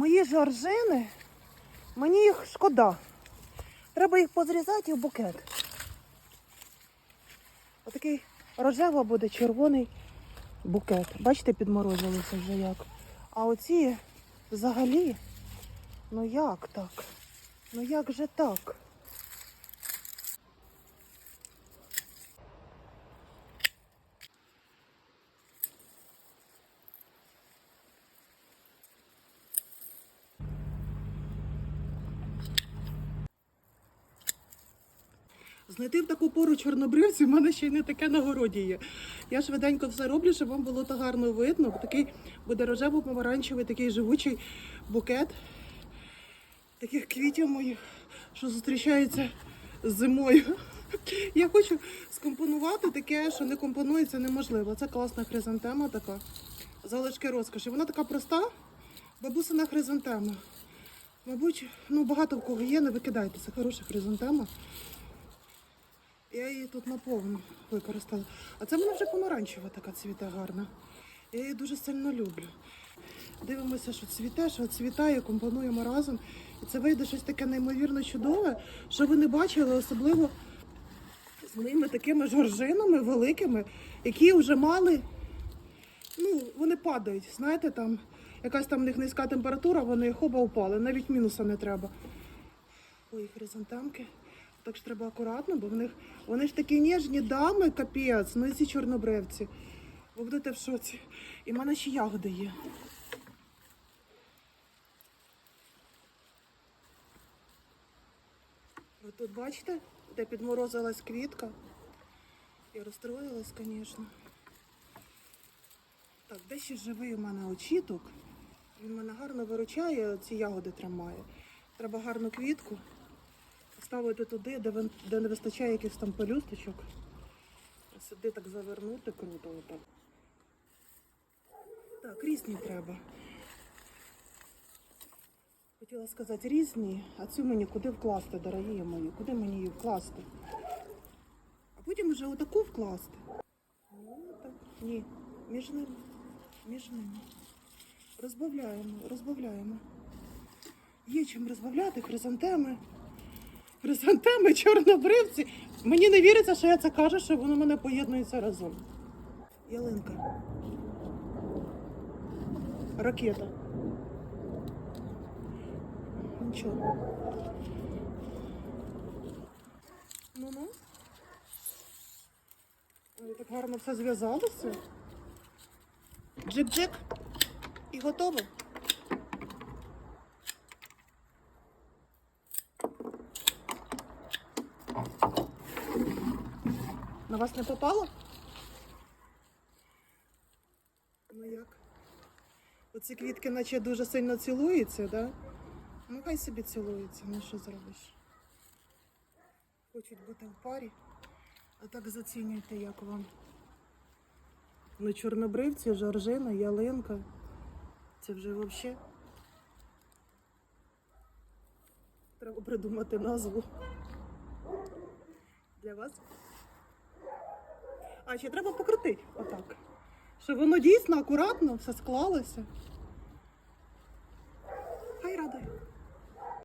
Мої жоржини, мені їх шкода. Треба їх позрізати в букет. Отакий рожево буде червоний букет. Бачите, підморозилося вже як. А оці взагалі, ну як так? Ну як же так? Знайти в таку пору чорнобривців, в мене ще й не таке на городі є. Я швиденько все роблю, щоб вам було то гарно видно. Такий буде рожево-помаранчевий, такий живучий букет таких квітів моїх, що зустрічаються зимою. Я хочу скомпонувати таке, що не компонується неможливо. Це класна хризантема така. Залишки розкоші. Вона така проста, бабусина хризантема. Мабуть, ну багато в кого є, не викидайте. Це хороша хризантема. Я її тут наповну використала. А це вона вже помаранчева така цвіте гарна. Я її дуже сильно люблю. Дивимося, що цвіте, що цвітає, компонуємо разом. І це вийде щось таке неймовірно чудове, що ви не бачили, особливо з моїми такими жоржинами великими, які вже мали. Ну, вони падають, знаєте, там якась там в них низька температура, вони хоба впали, навіть мінуса не треба. Ой, хризантемки. Так ж треба акуратно, бо в них вони ж такі ніжні дами, капець, ну і ці чорнобривці. Ви будете в шоці. І в мене ще ягоди є. Ви тут бачите, де підморозилась квітка. І розстроїлась, звісно. Так, де ще живий у мене очіток. Він мене гарно виручає, ці ягоди тримає. Треба гарну квітку ставити туди, де, де не вистачає якихось там пелюсточок. Сюди так завернути круто. Отак. Так, різні треба. Хотіла сказати різні, а цю мені куди вкласти, дорогі мої? Куди мені її вкласти? А потім вже отаку вкласти. Ну, так. Ні, між ними. Між ними. Розбавляємо, розбавляємо. Є чим розбавляти, хризантеми. Хризантеми, чорнобривці. Мені не віриться, що я це кажу, що воно мене поєднується разом. Ялинка. Ракета. Нічого. Ну-ну. Так гарно все зв'язалося. Джик-джик. І готово. На вас не попало? Ну як? Оці квітки наче дуже сильно цілуються, да? Ну хай собі цілуються, ну що зробиш? Хочуть бути в парі, а так зацінюйте, як вам. Ну, чорнобривці, жоржина, ялинка. Це вже взагалі. Треба придумати назву. Для вас. А ще треба покрутити отак. Щоб воно дійсно акуратно все склалося. Хай радує.